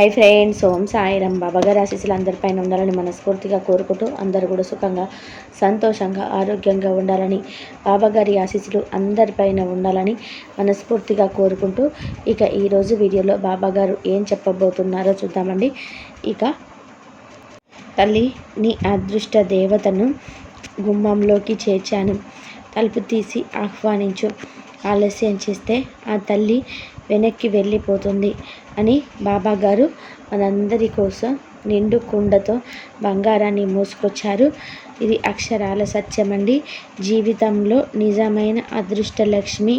Hi friends ఓం సాయిరం బాబాగారి ఆశీస్సులు అందరిపైన ఉండాలని మనస్ఫూర్తిగా కోరుకుంటూ అందరూ కూడా సుఖంగా సంతోషంగా ఆరోగ్యంగా ఉండాలని బాబాగారి ఆశీస్సులు అందరిపైన ఉండాలని మనస్ఫూర్తిగా కోరుకుంటూ ఇక ఈరోజు వీడియోలో బాబాగారు ఏం చెప్పబోతున్నారో చూద్దామండి. ఇక తల్లి నీ అదృష్ట దేవతను గుమ్మంలోకి చేర్చాను. తలుపు తీసి ఆహ్వానించు. ఆలస్యం చేస్తే ఆ తల్లి వెనక్కి వెళ్ళిపోతుంది. అని బాబాగారు మనందరి కోసం నిండు కుండతో బంగారాన్ని మోసుకొచ్చారు. ఇది అక్షరాల సత్యమండి. జీవితంలో నిజమైన అదృష్ట లక్ష్మి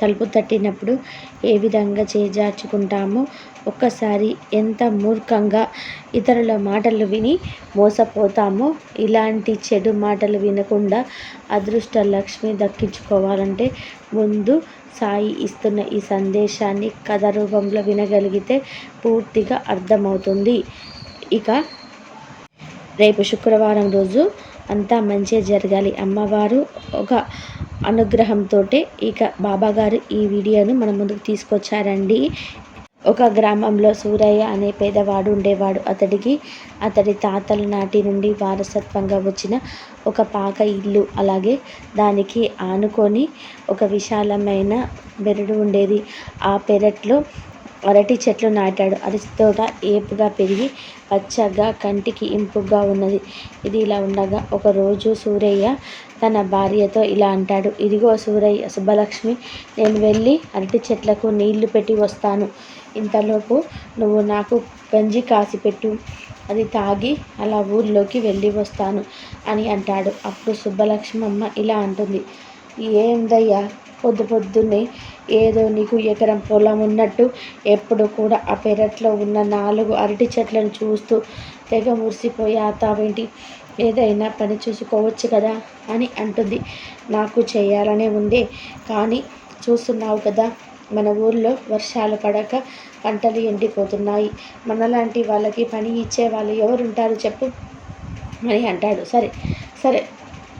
తలుపు తట్టినప్పుడు ఏ విధంగా చేజార్చుకుంటామో ఒక్కసారి ఎంత మూర్ఖంగా ఇతరుల మాటలు విని మోసపోతామో ఇలాంటి చెడు మాటలు వినకుండా అదృష్ట లక్ష్మి దక్కించుకోవాలంటే ముందు సాయి ఇస్తున్న ఈ సందేశాన్ని కథ రూపంలో వినగలిగితే పూర్తిగా అర్థమవుతుంది. ఇక రేపు శుక్రవారం రోజు అంతా మంచిగా జరగాలి. అమ్మవారు ఒక అనుగ్రహంతో ఇక బాబాగారు ఈ వీడియోను మన ముందుకు తీసుకొచ్చారండి. ఒక గ్రామంలో సూరయ్య అనే పేదవాడు ఉండేవాడు. అతడికి అతడి తాతల నాటి నుండి వారసత్వంగా వచ్చిన ఒక పాక ఇల్లు. అలాగే దానికి ఆనుకొని ఒక విశాలమైన బెరడు ఉండేది. ఆ పెరట్లో అరటి చెట్లు నాటాడు. అరటి తోట ఏపుగా పెరిగి పచ్చగా కంటికి ఇంపుగా ఉన్నది. ఇది ఇలా ఉండగా ఒకరోజు సూరయ్య తన భార్యతో ఇలా అంటాడు ఇదిగో సూరయ్య సుబ్బలక్ష్మి నేను వెళ్ళి అరటి చెట్లకు నీళ్ళు పెట్టి వస్తాను. ఇంతలోపు నువ్వు నాకు గంజి కాసి పెట్టు అది తాగి అలా ఊర్లోకి వెళ్ళి వస్తాను అని అంటాడు. అప్పుడు సుబ్బలక్ష్మమ్మ ఇలా అంటుంది. ఏందయ్యా పొద్దు పొద్దున్నే ఏదో నీకు ఎకరం పొలం ఉన్నట్టు ఎప్పుడు కూడా ఆ పెరట్లో ఉన్న నాలుగు అరటి చెట్లను చూస్తూ తెగ మురిసిపోయి ఏదైనా పని చూసుకోవచ్చు కదా అని అంటుంది. నాకు చేయాలనే ఉంది కానీ చూస్తున్నావు కదా మన ఊర్లో వర్షాలు పడక పంటలు ఎండిపోతున్నాయి. మనలాంటి వాళ్ళకి పని ఇచ్చే వాళ్ళు ఎవరుంటారు చెప్పు. అని అంటాడు. సరే సరే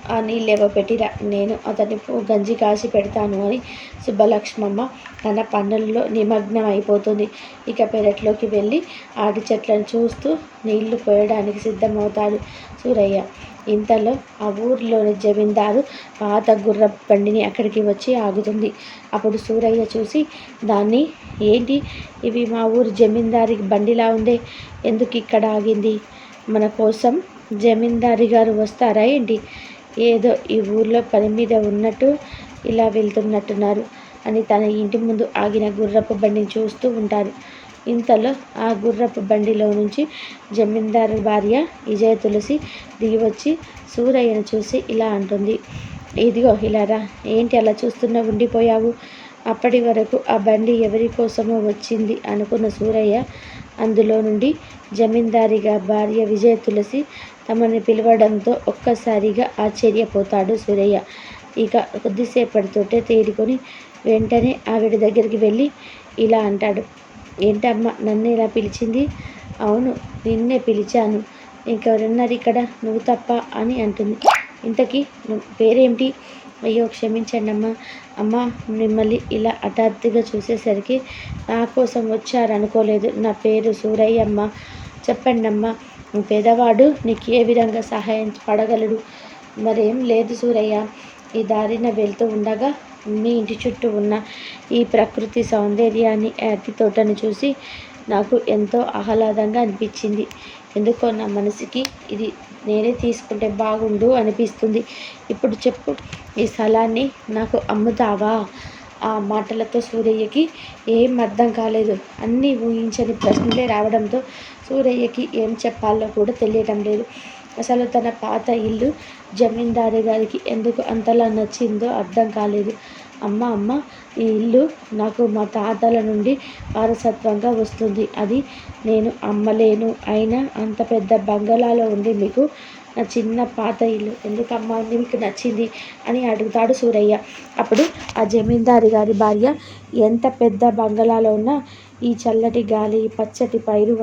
ఆ నీళ్ళేవో పెట్టిరా. నేను అతని గంజి కాసి పెడతాను అని సుబ్బలక్ష్మమ్మ తన పనుల్లో నిమగ్నం అయిపోతుంది ఇక పెరట్లోకి వెళ్ళి ఆడి చెట్లను చూస్తూ నీళ్ళు పోయడానికి సిద్ధమవుతాడు సూరయ్య. ఇంతలో ఆ ఊరిలోని జమీందారు పాత గుర్ర బండిని అక్కడికి వచ్చి ఆగుతుంది. అప్పుడు సూరయ్య చూసి దాన్ని ఏంటి? ఇవి మా ఊరు జమీందారి బండిలా ఉందే? ఎందుకు ఇక్కడ ఆగింది? మన కోసం జమీందారి గారు వస్తారా ఏంటి? ఏదో ఈ ఊర్లో పని మీద ఉన్నట్టు ఇలా వెళ్తున్నట్టున్నారు అని తన ఇంటి ముందు ఆగిన గుర్రపు బండిని చూస్తూ ఉంటారు. ఇంతలో ఆ గుర్రపు బండిలో నుంచి జమీందారు భార్య విజయ తులసి దిగి వచ్చి సూరయ్యను చూసి ఇలా అంటుంది ఇదిగో ఇలారా ఏంటి అలా చూస్తున్నా? ఉండిపోయావు. అప్పటి వరకు ఆ బండి ఎవరి కోసమో వచ్చింది అనుకున్న సూరయ్య అందులో నుండి జమీందారిగా భార్య విజయ తులసి తమని పిలవడంతో ఒక్కసారిగా ఆశ్చర్యపోతాడు సూరయ్య. ఇక కొద్దిసేపటితోటే తేరుకొని వెంటనే ఆవిడ దగ్గరికి వెళ్ళి ఇలా అంటాడు ఏంటమ్మా నన్ను ఇలా పిలిచింది? అవును నిన్నే పిలిచాను. ఇంకెవరున్నారు ఇక్కడ? నువ్వు తప్ప అని అంటుంది. ఇంతకీ పేరేమిటి? అయ్యో క్షమించండి అమ్మ అమ్మ మిమ్మల్ని ఇలా హఠాత్తుగా చూసేసరికి నా కోసం వచ్చారనుకోలేదు. నా పేరు సూరయ్య అమ్మ. చెప్పండి అమ్మ పేదవాడు నీకు ఏ విధంగా సహాయం పడగలడు? మరేం లేదు సూరయ్య. ఈ దారిన వెళ్తూ ఉండగా మీ ఇంటి చుట్టూ ఉన్న ఈ ప్రకృతి సౌందర్యాన్ని అరటి తోటను చూసి నాకు ఎంతో ఆహ్లాదంగా అనిపించింది. ఎందుకో నా మనసుకి ఇది నేనే తీసుకుంటే బాగుండు అనిపిస్తుంది. ఇప్పుడు చెప్పు ఈ స్థలాన్ని నాకు అమ్ముతావా? ఆ మాటలతో సూరయ్యకి ఏం అర్థం కాలేదు. అన్నీ ఊహించని ప్రశ్నలే రావడంతో సూరయ్యకి ఏం చెప్పాలో కూడా తెలియటం లేదు. అసలు తన పాత ఇల్లు జమీందారు గారికి ఎందుకు అంతలా నచ్చిందో అర్థం కాలేదు. అమ్మ అమ్మ ఈ ఇల్లు నాకు మా తాతల నుండి వారసత్వంగా వస్తుంది. అది నేను అమ్మలేను. అయినా అంత పెద్ద బంగళాలో ఉంది మీకు. నా చిన్న పాత ఇల్లు. ఎందుకమ్మా మీకు నచ్చింది అని అడుగుతాడు సూరయ్య. అప్పుడు ఆ జమీందారి గారి భార్య ఎంత పెద్ద బంగళాలో ఉన్నా ఈ చల్లటి గాలి పచ్చటి పైరు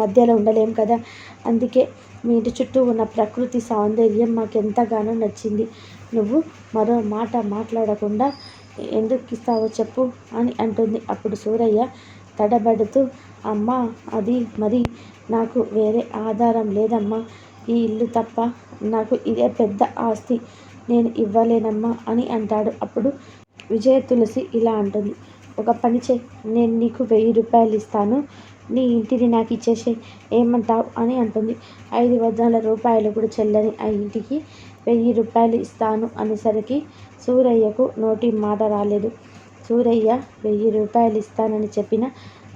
మధ్యలో ఉండలేం కదా? అందుకే మీ ఇంటి చుట్టూ ఉన్న ప్రకృతి సౌందర్యం మాకు ఎంతగానో నచ్చింది. నువ్వు మరో మాట మాట్లాడకుండా ఎందుకు ఇస్తావో చెప్పు అని అంటుంది. అప్పుడు సూరయ్య తడబడుతూ అమ్మా అది మరి నాకు వేరే ఆధారం లేదమ్మా. ఈ ఇల్లు తప్ప నాకు ఇదే పెద్ద ఆస్తి. నేను ఇవ్వలేనమ్మా అని అంటాడు. అప్పుడు విజయ తులసి ఇలా అంటుంది. ఒక పని చే నేను నీకు వెయ్యి రూపాయలు ఇస్తాను. నీ ఇంటిని నాకు ఇచ్చేసే ఏమంటావు అని అంటుంది. ఐదు వందల రూపాయలు కూడా చెల్లని ఆ ఇంటికి వెయ్యి రూపాయలు ఇస్తాను అనేసరికి సూరయ్యకు నోటి మాట రాలేదు. సూరయ్య వెయ్యి రూపాయలు ఇస్తానని చెప్పిన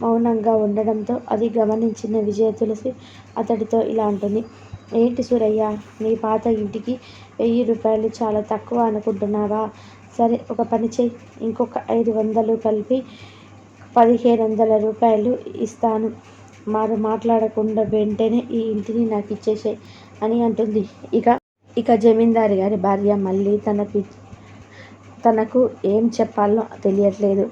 మౌనంగా ఉండడంతో అది గమనించిన విజయ తులసి అతడితో ఇలా అంటుంది. ఏంటి సూరయ్య నీ పాత ఇంటికి వెయ్యి రూపాయలు చాలా తక్కువ అనుకుంటున్నావా? సరే ఒక పని చేయి. ఇంకొక ఐదు వందలు కలిపి పదిహేను వందల రూపాయలు ఇస్తాను. మారు మాట్లాడకుండా వెంటనే ఈ ఇంటిని నాకు ఇచ్చేసేయ్ అని అంటుంది. ఇక ఇక జమీందారు గారి భార్య మళ్ళీ తనకి తనకు ఏం చెప్పాలో తెలియట్లేదు.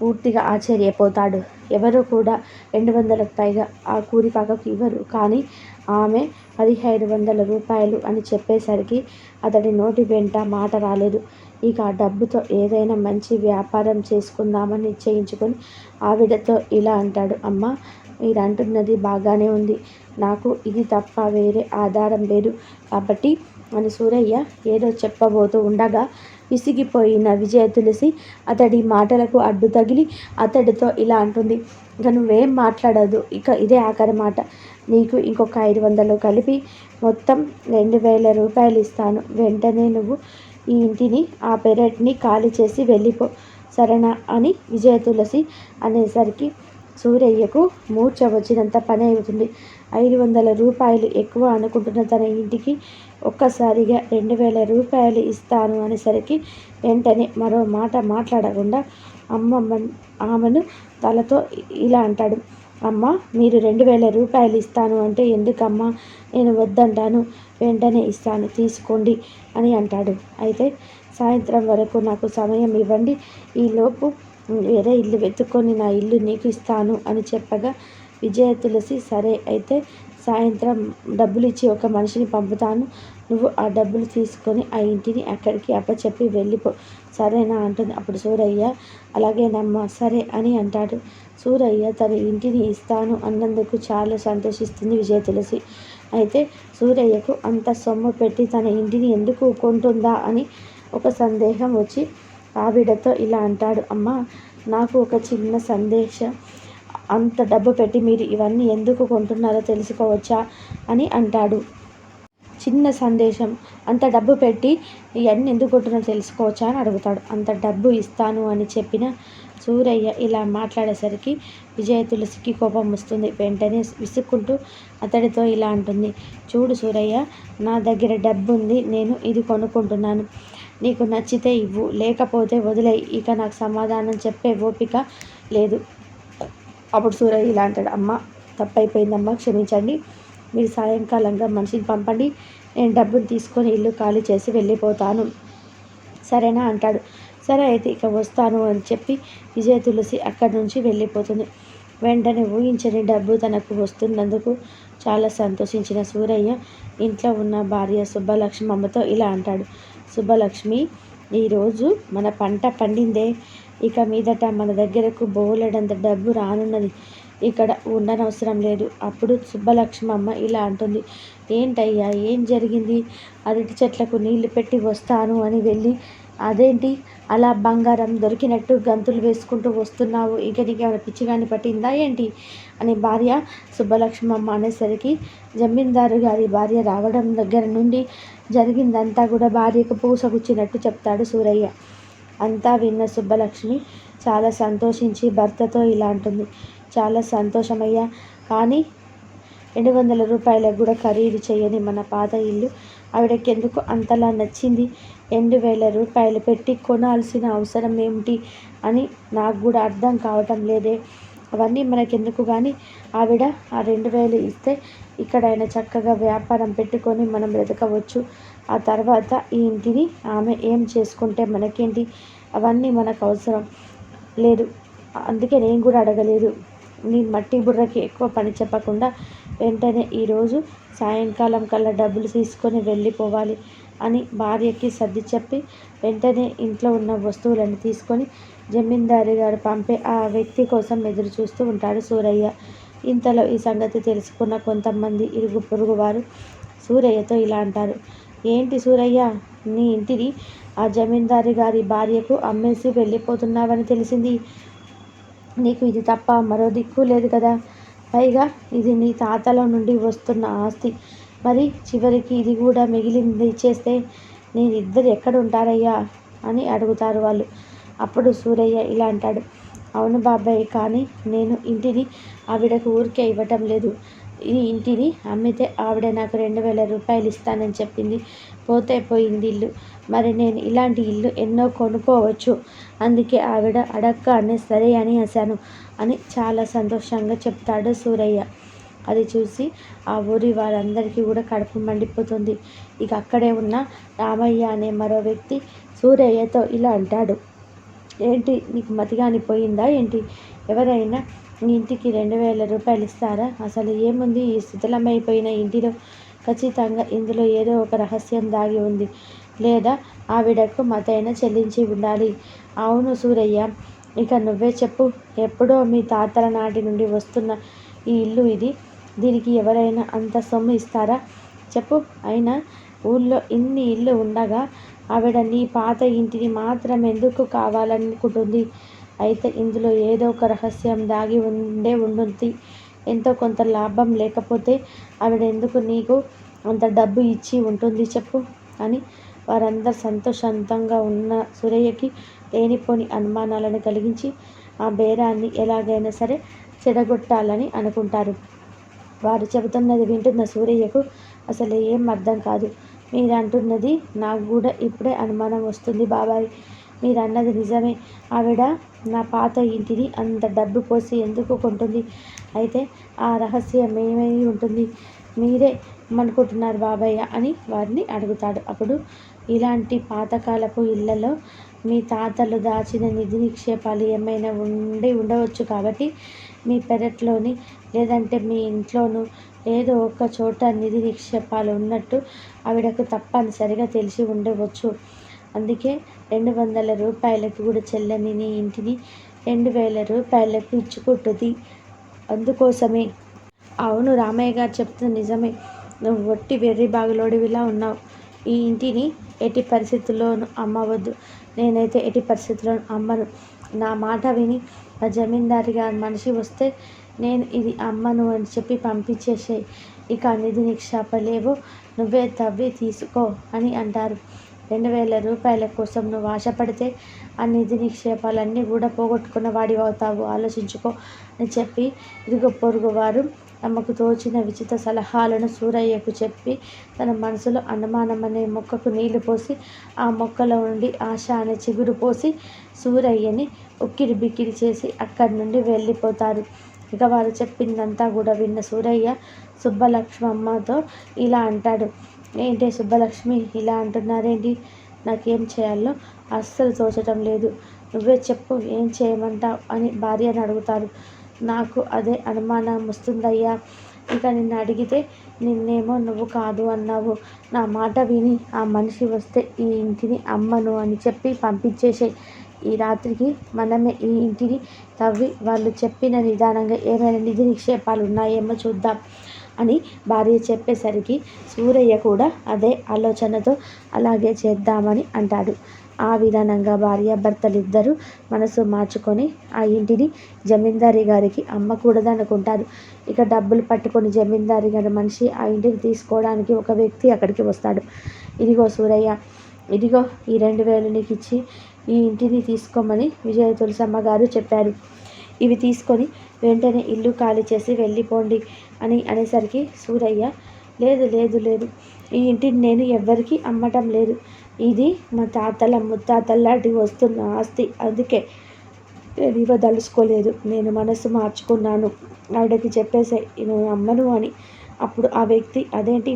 పూర్తిగా ఆశ్చర్యపోతాడు. ఎవరు కూడా రెండు వందలకు పైగా ఆ కూరిపాకకు ఇవ్వరు. కానీ ఆమె పదిహేడు వందల రూపాయలు అని చెప్పేసరికి అతడి నోటి వెంట మాట రాలేదు. ఇక ఆ డబ్బుతో ఏదైనా మంచి వ్యాపారం చేసుకుందామని నిశ్చయించుకొని ఆవిడతో ఇలా అంటాడు. అమ్మ మీరు అంటున్నది బాగానే ఉంది. నాకు ఇది తప్ప వేరే ఆధారం లేదు కాబట్టి అని సూరయ్య ఏదో చెప్పబోతూ ఉండగా విసిగిపోయిన విజయ తులసి అతడి మాటలకు అడ్డు తగిలి అతడితో ఇలా అంటుంది. ఇక నువ్వేం మాట్లాడదు. ఇక ఇదే ఆఖరి మాట. నీకు ఇంకొక ఐదు వందలు కలిపి మొత్తం రెండు వేల రూపాయలు ఇస్తాను. వెంటనే నువ్వు ఈ ఇంటిని ఆ పెరట్ని ఖాళీ చేసి వెళ్ళిపో సరేనా అని విజయ తులసి అనేసరికి సూరయ్యకు మూర్ఛ వచ్చినంత పని అవుతుంది. ఐదు వందల రూపాయలు ఎక్కువ అనుకుంటున్న తన ఇంటికి ఒక్కసారిగా రెండు వేల రూపాయలు ఇస్తాను అనేసరికి వెంటనే మరో మాట మాట్లాడకుండా అమ్మమ్మ ఆమెను తలతో ఇలా అంటాడు. అమ్మ మీరు రెండు వేల రూపాయలు ఇస్తాను అంటే ఎందుకమ్మా? నేను వద్దంటాను. వెంటనే ఇస్తాను. తీసుకోండి అని అంటాడు. అయితే సాయంత్రం వరకు నాకు సమయం ఇవ్వండి. ఈలోపు వేరే ఇల్లు వెతుక్కొని నా ఇల్లు నీకు ఇస్తాను అని చెప్పగా విజయ తులసి సరే అయితే సాయంత్రం డబ్బులు ఇచ్చి ఒక మనిషిని పంపుతాను. నువ్వు ఆ డబ్బులు తీసుకొని ఆ ఇంటిని అక్కడికి అప్పచెప్పి వెళ్ళిపో. సరేనా అంటుంది. అప్పుడు సూరయ్య అలాగేనమ్మా సరే అని అంటాడు. సూరయ్య తన ఇంటిని ఇస్తాను అన్నందుకు చాలా సంతోషిస్తుంది విజయ తులసి. అయితే సూరయ్యకు అంత సొమ్ము పెట్టి తన ఇంటిని ఎందుకు కొంటుందా అని ఒక సందేహం వచ్చి ఆవిడతో ఇలా అంటాడు. అమ్మ నాకు ఒక చిన్న సందేశం. అంత డబ్బు పెట్టి మీరు ఇవన్నీ ఎందుకు కొంటున్నారో తెలుసుకోవచ్చా అని అంటాడు. చిన్న సందేశం. అంత డబ్బు పెట్టి ఇవన్నీ ఎందుకు కొంటున్నారో తెలుసుకోవచ్చా అని అడుగుతాడు. అంత డబ్బు ఇస్తాను అని చెప్పిన సూరయ్య ఇలా మాట్లాడేసరికి విజయ తులసికి కోపం వస్తుంది. వెంటనే విసుక్కుంటూ అతడితో ఇలా అంటుంది. చూడు సూరయ్య నా దగ్గర డబ్బు ఉంది నేను ఇది కొనుక్కుంటున్నాను. నీకు నచ్చితే ఇవ్వు లేకపోతే వదిలే ఇక నాకు సమాధానం చెప్పే ఓపిక లేదు. అప్పుడు సూరయ్య ఇలా అంటాడు. అమ్మ తప్పైపోయిందమ్మా క్షమించండి. మీరు సాయంకాలంగా మనిషిని పంపండి. నేను డబ్బులు తీసుకొని ఇల్లు ఖాళీ చేసి వెళ్ళిపోతాను. సరేనా? అంటాడు. సరే అయితే ఇక వస్తాను అని చెప్పి విజయ తులసి అక్కడి నుంచి వెళ్ళిపోతుంది. వెంటనే ఊహించని డబ్బు తనకు వస్తున్నందుకు చాలా సంతోషించిన సూరయ్య ఇంట్లో ఉన్న భార్య సుబ్బలక్ష్మి అమ్మతో ఇలా అంటాడు. సుబ్బలక్ష్మి ఈరోజు మన పంట పండిందే. ఇక మీదట మన దగ్గరకు బోలెడంత డబ్బు రానున్నది. ఇక్కడ ఉండనవసరం లేదు. అప్పుడు సుబ్బలక్ష్మమ్మ ఇలా అంటుంది. ఏంటయ్యా ఏం జరిగింది? అరటి చెట్లకు నీళ్ళు పెట్టి వస్తాను అని వెళ్ళి అదేంటి? అలా బంగారం దొరికినట్టు గంతులు వేసుకుంటూ వస్తున్నావు. ఇక నీకు ఏమైనా పిచ్చిగాని పట్టిందా ఏంటి? అని భార్య సుబ్బలక్ష్మమ్మ అనేసరికి జమీందారు గారి భార్య రావడం దగ్గర నుండి జరిగిందంతా కూడా భార్యకు పూసగుచ్చినట్టు చెప్తాడు సూరయ్య. అంతా విన్న సుబ్బలక్ష్మి చాలా సంతోషించి భర్తతో ఇలా అంటుంది. చాలా సంతోషమయ్యా. కానీ రెండు వందల రూపాయలకు కూడా ఖరీదు చేయని మన పాత ఇల్లు ఆవిడకెందుకు అంతలా నచ్చింది? రెండు వేల రూపాయలు పెట్టి కొనాల్సిన అవసరం ఏమిటి అని నాకు కూడా అర్థం కావటం లేదే. అవన్నీ మనకెందుకు కానీ ఆవిడ ఆ రెండు వేలు ఇస్తే ఇక్కడైనా చక్కగా వ్యాపారం పెట్టుకొని మనం బ్రతకవచ్చు. ఆ తర్వాత ఈ ఇంటిని ఆమె ఏం చేసుకుంటే మనకేంటి? అవన్నీ మనకు అవసరం లేదు. అందుకే నేను కూడా అడగలేదు. నీ మట్టి బుర్రకి ఎక్కువ పని చెప్పకుండా వెంటనే ఈరోజు సాయంకాలం కల్లా డబ్బులు తీసుకొని వెళ్ళిపోవాలి అని భార్యకి సర్ది చెప్పి వెంటనే ఇంట్లో ఉన్న వస్తువులను తీసుకొని జమీందారు గారు పంపే ఆ వ్యక్తి కోసం ఎదురు చూస్తూ ఉంటాడు సూరయ్య. ఇంతలో ఈ సంగతి తెలుసుకున్న కొంతమంది ఇరుగు పొరుగు వారు సూరయ్యతో ఇలా అంటారు. ఏంటి సూరయ్య నీ ఇంటిది ఆ జమీందారు గారి భార్యకు అమ్మేసి వెళ్ళిపోతున్నావని తెలిసింది. నీకు ఇది తప్ప మరో దిక్కు లేదు కదా. పైగా ఇది నీ తాతల నుండి వస్తున్న ఆస్తి. మరి చివరికి ఇది కూడా మిగిలింది ఇచ్చేస్తే నేను ఇద్దరు ఎక్కడ ఉంటారయ్యా అని అడుగుతారు వాళ్ళు. అప్పుడు సూరయ్య ఇలా అంటాడు. అవును బాబాయ్ కానీ నేను ఇంటిని ఆవిడకు ఊరికే ఇవ్వటం లేదు. ఈ ఇంటిని అమ్మితే ఆవిడ నాకు రెండు వేల రూపాయలు ఇస్తానని చెప్పింది. పోతే పోయింది ఇల్లు. మరి నేను ఇలాంటి ఇల్లు ఎన్నో కొనుక్కోవచ్చు. అందుకే ఆవిడ అడగగానే సరే అని అసాను అని చాలా సంతోషంగా చెప్తాడు సూరయ్య. అది చూసి ఆ ఊరి వారందరికీ కూడా కడుపు మండిపోతుంది. ఇక అక్కడే ఉన్న రామయ్య అనే మరో వ్యక్తి సూరయ్యతో ఇలా అంటాడు. ఏంటి నీకు మతిగాని పోయిందా ఏంటి? ఎవరైనా మీ ఇంటికి రెండు వేల రూపాయలు ఇస్తారా? అసలు ఏముంది? ఈ శిథిలమైపోయిన ఇంటిలో ఖచ్చితంగా ఇందులో ఏదో ఒక రహస్యం దాగి ఉంది. లేదా ఆవిడకు మతైన చెల్లించి ఉండాలి. అవును సూరయ్య ఇక నువ్వే చెప్పు. ఎప్పుడో మీ తాతల నాటి నుండి వస్తున్న ఈ ఇల్లు ఇది. దీనికి ఎవరైనా అంత సొమ్ము ఇస్తారా? చెప్పు. అయినా ఊళ్ళో ఇన్ని ఇల్లు ఉండగా ఆవిడ నీ పాత ఇంటిని మాత్రం ఎందుకు కావాలనుకుంటుంది? అయితే ఇందులో ఏదో ఒక రహస్యం దాగి ఉండే ఉంటుంది ఎంతో కొంత లాభం లేకపోతే ఆవిడ ఎందుకు నీకు అంత డబ్బు ఇచ్చి ఉంటుంది చెప్పు? అని వారందరు సంతోషంతంగా ఉన్న సురయ్యకి లేనిపోని అనుమానాలను కలిగించి ఆ బేరాన్ని ఎలాగైనా సరే చెడగొట్టాలని అనుకుంటారు. వారు చెబుతున్నది వింటున్న సూరయ్యకు అసలు ఏం అర్థం కాదు. మీరు అంటున్నది నాకు కూడా ఇప్పుడే అనుమానం వస్తుంది బాబాయ్. మీరు అన్నది నిజమే. ఆవిడ నా పాత ఇంటిని అంత డబ్బు పోసి ఎందుకు కొంటుంది? అయితే ఆ రహస్యం ఏమై ఉంటుంది? మీరే అనుకుంటున్నారు బాబయ్య? అని వారిని అడుగుతాడు. అప్పుడు ఇలాంటి పాతకాలపు ఇళ్ళలో మీ తాతలు దాచిన నిధి నిక్షేపాలు ఏమైనా ఉండి ఉండవచ్చు కాబట్టి మీ పెరట్లోని లేదంటే మీ ఇంట్లోనూ ఏదో ఒక చోట నిధి నిక్షేపాలు ఉన్నట్టు ఆవిడకు తప్పనిసరిగా తెలిసి ఉండవచ్చు. అందుకే రెండు వందల రూపాయలకు కూడా చెల్లని నీ ఇంటిని రెండు వేల రూపాయలకు ఇచ్చుకుంటుంది అందుకోసమే. అవును రామయ్య గారు చెప్తుంది నిజమే. నువ్వు ఒట్టి వెర్రి బాగులోడివిలా ఉన్నావు. ఈ ఇంటిని ఎట్టి పరిస్థితుల్లోనూ అమ్మవద్దు. నేనైతే ఎట్టి పరిస్థితుల్లోనూ అమ్మను. నా మాట విని ఆ జమీందారి గారి మనిషి వస్తే నేను ఇది అమ్మను అని చెప్పి పంపించేసే ఇక నిధి నిక్షేపలేవో. నువ్వే తవ్వి తీసుకో అని అంటారు. రెండు వేల రూపాయల కోసం నువ్వు ఆశపడితే ఆ నిధి నిక్షేపాలన్నీ కూడా పోగొట్టుకున్న వాడివి అవుతావు ఆలోచించుకో అని చెప్పి ఇదిగో పొరుగు వారు తమకు తోచిన విచిత్ర సలహాలను సూరయ్యకు చెప్పి తన మనసులో అనుమానం అనే మొక్కకు నీళ్ళు పోసి ఆ మొక్కలో నుండి ఆశ అనే చిగురు పోసి సూరయ్యని ఉక్కిరి బిక్కిరి చేసి అక్కడి నుండి వెళ్ళిపోతారు. ఇక వారు చెప్పిందంతా కూడా విన్న సూరయ్య సుబ్బలక్ష్మమ్మతో ఇలా అంటాడు. ఏంటి సుబ్బలక్ష్మి ఇలా అంటున్నారేంటి? నాకేం చేయాలో అస్సలు తోచటం లేదు. నువ్వే చెప్పు ఏం చేయమంటావు అని భార్యను అడుగుతారు. నాకు అదే అనుమానం వస్తుందయ్యా. ఇక నిన్ను అడిగితే నిన్నేమో నువ్వు కాదు అన్నావు. నా మాట విని ఆ మనిషి వస్తే ఈ ఇంటిని అమ్మను అని చెప్పి పంపించేసే ఈ రాత్రికి మనమే ఈ ఇంటిని తవ్వి వాళ్ళు చెప్పిన నిదానంగా ఏమైనా నిధి నిక్షేపాలు ఉన్నాయేమో చూద్దాం. అని భార్య చెప్పేసరికి సూరయ్య కూడా అదే ఆలోచనతో అలాగే చేద్దామని అంటాడు. ఆ విధానంగా భార్యాభర్తలిద్దరూ మనసు మార్చుకొని ఆ ఇంటిని జమీందారి గారికి అమ్మకూడదనుకుంటారు. ఇక డబ్బులు పట్టుకొని జమీందారి గారి మనిషి ఆ ఇంటిని తీసుకోవడానికి ఒక వ్యక్తి అక్కడికి వస్తాడు. ఇదిగో సూరయ్య ఇదిగో ఈ రెండు వేలు నీకు ఇచ్చి ఈ ఇంటిని తీసుకోమని విజయ తులసమ్మ గారు చెప్పారు. ఇవి తీసుకొని వెంటనే ఇల్లు ఖాళీ చేసి వెళ్ళిపోండి అని అనేసరికి సూరయ్య లేదు లేదు లేదు. ఈ ఇంటిని నేను ఎవ్వరికీ అమ్మటం లేదు. ఇది మా తాతల ముత్తాతల్లాంటి వస్తున్న ఆస్తి. అందుకే నేను ఇవ్వదలుచుకోలేదు. నేను మనసు మార్చుకున్నాను. ఆవిడకి చెప్పేసే నేను అమ్మను అని. అప్పుడు ఆ వ్యక్తి అదేంటి?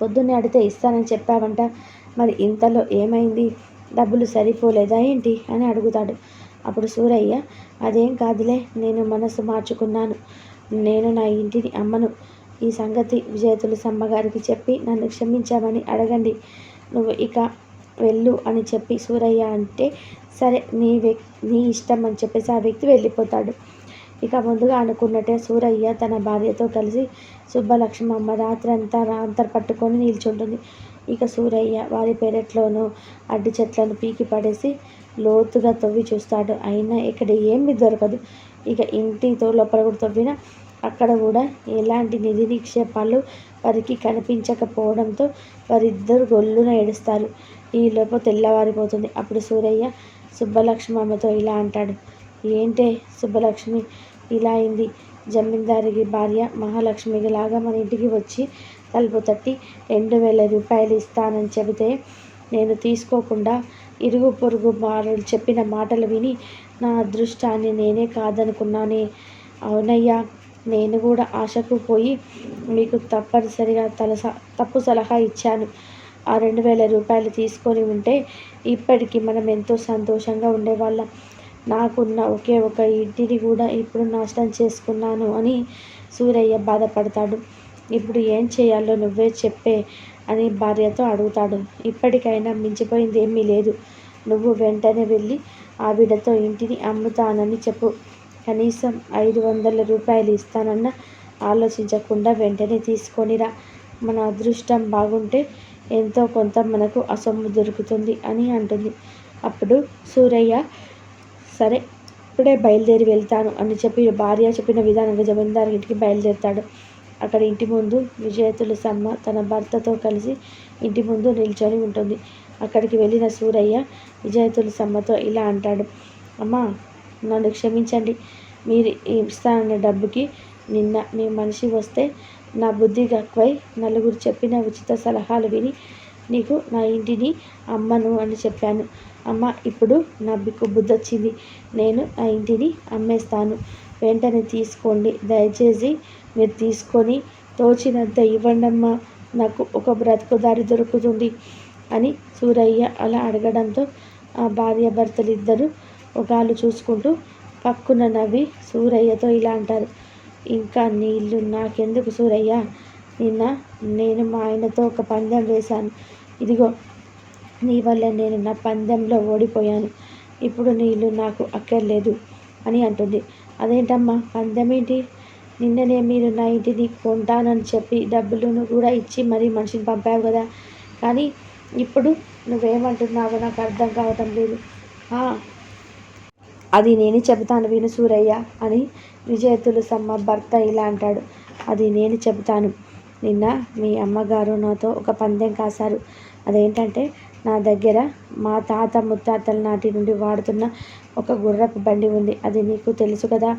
పొద్దున్నే అడిగితే ఇస్తానని చెప్పావంట. మరి ఇంతలో ఏమైంది? డబ్బులు సరిపోలేదా ఏంటి? అని అడుగుతాడు. అప్పుడు సూరయ్య అదేం కాదులే నేను మనసు మార్చుకున్నాను. నేను నా ఇంటిని అమ్మను. ఈ సంగతి విజేతులు సమ్మగారికి చెప్పి నన్ను క్షమించామని అడగండి. నువ్వు ఇక వెళ్ళు అని చెప్పి సూరయ్య అంటే సరే నీ వ్యక్ నీ ఇష్టం అని చెప్పేసి ఆ వ్యక్తి వెళ్ళిపోతాడు. ఇక ముందుగా అనుకున్నట్టే సూరయ్య తన భార్యతో కలిసి సుబ్బలక్ష్మమ్మ రాత్రంతా రాంతర్ పట్టుకొని నిల్చుంటుంది. ఇక సూరయ్య వారి పెరట్లోనూ అడ్డు చెట్లను పీకి పడేసి లోతుగా తవ్వి చూస్తాడు. అయినా ఇక్కడ ఏమీ దొరకదు. ఇక ఇంటితో లోపల కూడా తవ్వినా అక్కడ కూడా ఎలాంటి నిధి నిక్షేపాలు వారికి కనిపించకపోవడంతో వారిద్దరు గొల్లున ఏడుస్తారు. ఈలోపు తెల్లవారిపోతుంది. అప్పుడు సూరయ్య సుబ్బలక్ష్మి అమ్మతో ఇలా అంటాడు. ఏంటే సుబ్బలక్ష్మి ఇలా అయింది. జమీందారికి భార్య మహాలక్ష్మికి లాగా మన ఇంటికి వచ్చి తలుపు తట్టి రెండు వేల రూపాయలు ఇస్తానని చెబితే నేను తీసుకోకుండా ఇరుగు పొరుగు వారు చెప్పిన మాటలు విని నా అదృష్టాన్ని నేనే కాదనుకున్నానే. అవునయ్యా నేను కూడా ఆశకు పోయి మీకు తప్పనిసరిగా తలస తప్పు సలహా ఇచ్చాను. ఆ రెండు వేల రూపాయలు తీసుకొని ఉంటే ఇప్పటికీ మనం ఎంతో సంతోషంగా ఉండేవాళ్ళం. నాకున్న ఒకే ఒక ఇంటిని కూడా ఇప్పుడు నాశనం చేసుకున్నాను అని సూరయ్య బాధపడతాడు. ఇప్పుడు ఏం చేయాలో నువ్వే చెప్పే అని భార్యతో అడుగుతాడు. ఇప్పటికైనా మించిపోయింది ఏమీ లేదు. నువ్వు వెంటనే వెళ్ళి ఆవిడతో ఇంటిని అమ్ముతానని చెప్పు. కనీసం ఐదు వందల రూపాయలు ఇస్తానన్న ఆలోచించకుండా వెంటనే తీసుకొనిరా మన అదృష్టం బాగుంటే ఎంతో కొంత మనకు అసొమ్ము దొరుకుతుంది అని అంటుంది. అప్పుడు సూరయ్య సరే ఇప్పుడే బయలుదేరి వెళ్తాను అని చెప్పి భార్య చెప్పిన విధానంగా జమీందారు ఇంటికి బయలుదేరుతాడు. అక్కడ ఇంటి ముందు విజయ తులసమ్మ తన భర్తతో కలిసి ఇంటి ముందు నిల్చొని ఉంటుంది. అక్కడికి వెళ్ళిన సూరయ్య విజయ తులసమ్మతో ఇలా అంటాడు అమ్మా నన్ను క్షమించండి. మీరు ఇస్తానన్న డబ్బుకి నిన్న మీ మనిషి వస్తే నా బుద్ధి గక్కువై నలుగురు చెప్పిన ఉచిత సలహాలు విని నీకు నా ఇంటిని అమ్మను అని చెప్పాను. అమ్మ ఇప్పుడు నా బిక్కు బుద్ధి వచ్చింది నేను నా ఇంటిని అమ్మేస్తాను. వెంటనే తీసుకోండి. దయచేసి మీరు తీసుకొని తోచినంత ఇవ్వండమ్మా. నాకు ఒక బ్రతుకు దారి దొరుకుతుంది అని సూరయ్య అలా అడగడంతో ఆ భార్య భర్తలు ఇద్దరు ఒకళ్ళు చూసుకుంటూ పక్కున నవ్వి సూరయ్యతో ఇలా అంటారు. ఇంకా నీళ్ళు నాకెందుకు సూరయ్య? నిన్న నేను మా ఆయనతో ఒక పందెం వేశాను. ఇదిగో నీ వల్ల నేను నా పందెంలో ఓడిపోయాను. ఇప్పుడు నీళ్ళు నాకు అక్కర్లేదు అని అంటుంది. అదేంటమ్మా? పందెం ఏంటి? నిన్ననే మీరు నా ఇంటిని కొంటానని చెప్పి డబ్బులను కూడా ఇచ్చి మరీ మనిషిని పంపావు కదా. కానీ ఇప్పుడు నువ్వేమంటున్నావో నాకు అర్థం కావటం లేదు. అది నేను చెబుతాను విను సూరయ్య అని విజయ తులసమ్మ భర్త ఇలా అంటాడు. అది నేను చెబుతాను. నిన్న మీ అమ్మగారు నాతో ఒక పందెం కాశారు. అదేంటంటే నా దగ్గర మా తాత ముత్తాతల నాటి నుండి వాడుతున్న ఒక గుర్రపు బండి ఉంది. అది నీకు తెలుసు కదా?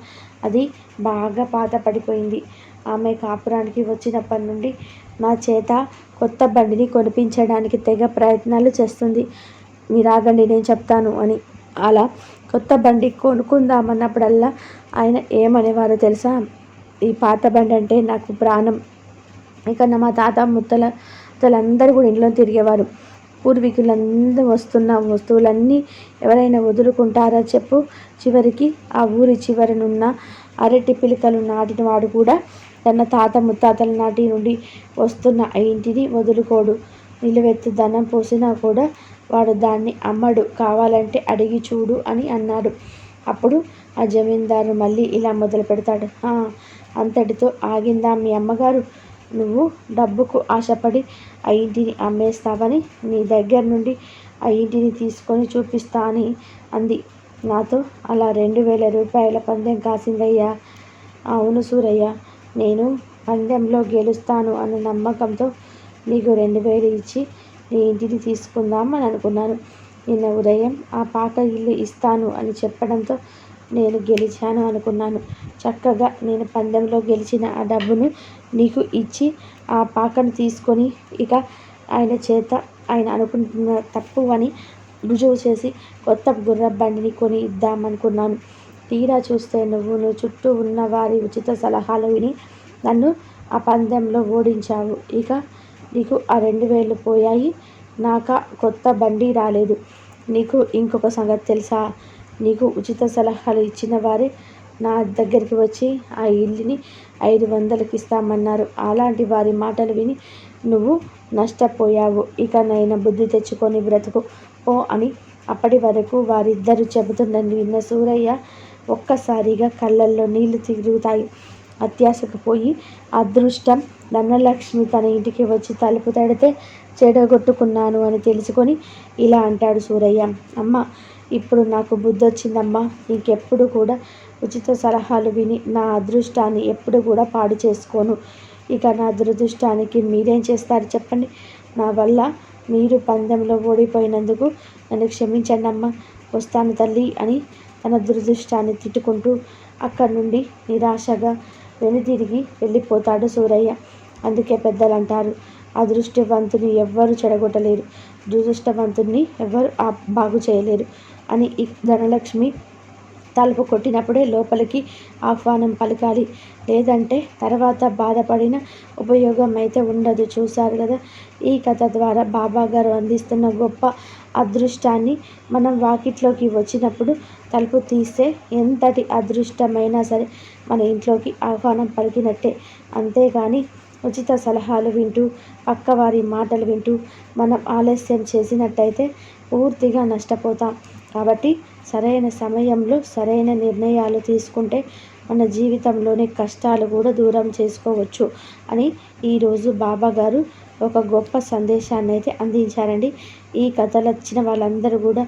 అది బాగా పాత పడిపోయింది. ఆమె కాపురానికి వచ్చినప్పటి నుండి నా చేత కొత్త బండిని కొనిపించడానికి తెగ ప్రయత్నాలు చేస్తుంది. మీరాగండి నేను చెప్తాను అని. అలా కొత్త బండి కొనుక్కుందామన్నప్పుడల్లా ఆయన ఏమనేవారో తెలుసా? ఈ పాత బండి అంటే నాకు ప్రాణం. ఇక మా తాత ముత్తల ముత్తలందరూ కూడా ఇంట్లో తిరిగేవారు. పూర్వీకులందరూ వస్తున్న వస్తువులన్నీ ఎవరైనా వదులుకుంటారా చెప్పు. చివరికి ఆ ఊరి చివరనున్న అరటి పిలికలు నాటిన వాడు కూడా తన తాత ముత్తాతల నాటి నుండి వస్తున్న ఇంటిని వదులుకోడు. నిలువెత్తు ధనం పోసినా కూడా వాడు దాన్ని అమ్మడు. కావాలంటే అడిగి చూడు అని అన్నాడు. అప్పుడు ఆ జమీందారు మళ్ళీ ఇలా మొదలు పెడతాడు అంతటితో ఆగిందా మీ అమ్మగారు? నువ్వు డబ్బుకు ఆశపడి ఆ ఇంటిని అమ్మేస్తావని నీ దగ్గర నుండి ఆ ఇంటిని తీసుకొని చూపిస్తా అని అంది. నాతో అలా రెండు వేల రూపాయల పందెం కాసిందయ్యా. అవును సూరయ్య నేను పందెంలో గెలుస్తాను అన్న నమ్మకంతో నీకు రెండు వేలు ఇచ్చి నీ ఇంటిని తీసుకుందాం అని అనుకున్నాను. నిన్న ఉదయం ఆ పాక ఇల్లు ఇస్తాను అని చెప్పడంతో నేను గెలిచాను అనుకున్నాను. చక్కగా నేను పందెంలో గెలిచిన ఆ డబ్బును నీకు ఇచ్చి ఆ పాకను తీసుకొని ఇక ఆయన చేత ఆయన అనుకుంటున్న తప్పు అని రుజువు చేసి కొత్త గుర్ర బండిని కొని ఇద్దామనుకున్నాను. తీరా చూస్తే నువ్వు నువ్వు చుట్టూ ఉన్న వారి ఉచిత సలహాలు విని నన్ను ఆ పందెంలో ఓడించావు. ఇక నీకు ఆ రెండు వేలు పోయాయి. నాక కొత్త బండి రాలేదు. నీకు ఇంకొక సంగతి తెలుసా? నీకు ఉచిత సలహాలు ఇచ్చిన వారే నా దగ్గరికి వచ్చి ఆ ఇల్లుని ఐదు వందలకి ఇస్తామన్నారు అలాంటి వారి మాటలు విని నువ్వు నష్టపోయావు ఇక నైనా బుద్ధి తెచ్చుకొని బ్రతుకు పో అని అప్పటి వరకు వారిద్దరూ చెబుతుండని విన్న సూరయ్య ఒక్కసారిగా కళ్ళల్లో నీళ్ళు తిరుగుతాయి. అత్యాశకు పోయి అదృష్టం ధనలక్ష్మి తన ఇంటికి వచ్చి తలుపు తడితే చెడగొట్టుకున్నాను అని తెలుసుకొని ఇలా అంటాడు సూరయ్య. అమ్మ ఇప్పుడు నాకు బుద్ధి వచ్చిందమ్మా ఇంకెప్పుడు కూడా ఉచిత సలహాలు విని నా అదృష్టాన్ని ఎప్పుడూ కూడా పాడు చేసుకోను. ఇక నా దురదృష్టానికి మీరేం చేస్తారు చెప్పండి. నా వల్ల మీరు పందెంలో ఓడిపోయినందుకు నన్ను క్షమించండమ్మా! వస్తాను తల్లి అని తన దురదృష్టాన్ని తిట్టుకుంటూ అక్కడి నుండి నిరాశగా వెనుతిరిగి వెళ్ళిపోతాడు సూరయ్య. అందుకే పెద్దలు అంటారు అదృష్టవంతుని ఎవ్వరు చెడగొట్టలేరు. దురదృష్టవంతుని ఎవ్వరు బాగు చేయలేరు అని. ధనలక్ష్మి తలుపు కొట్టినప్పుడే లోపలికి ఆహ్వానం పలకాలి. లేదంటే తర్వాత బాధపడిన ఉపయోగం అయితే ఉండదు. చూశారు కదా ఈ కథ ద్వారా బాబాగారు అందిస్తున్న గొప్ప అదృష్టాన్ని మనం వాకిట్లోకి వచ్చినప్పుడు తలుపు తీస్తే ఎంతటి అదృష్టమైనా సరే మన ఇంట్లోకి ఆహ్వానం పలికినట్టే. అంతేగాని ఉచిత సలహాలు వింటూ, పక్కవారి మాటలు వింటూ మనం ఆలస్యం చేసినట్టయితే పూర్తిగా నష్టపోతాం. కాబట్టి సరైన సమయంలో సరైన నిర్ణయాలు తీసుకుంటే మన జీవితంలోని కష్టాలు కూడా దూరం చేసుకోవచ్చు అని ఈరోజు బాబాగారు ఒక గొప్ప సందేశాన్ని అయితే అందించారండి. ఈ కథలు వచ్చిన వాళ్ళందరూ కూడా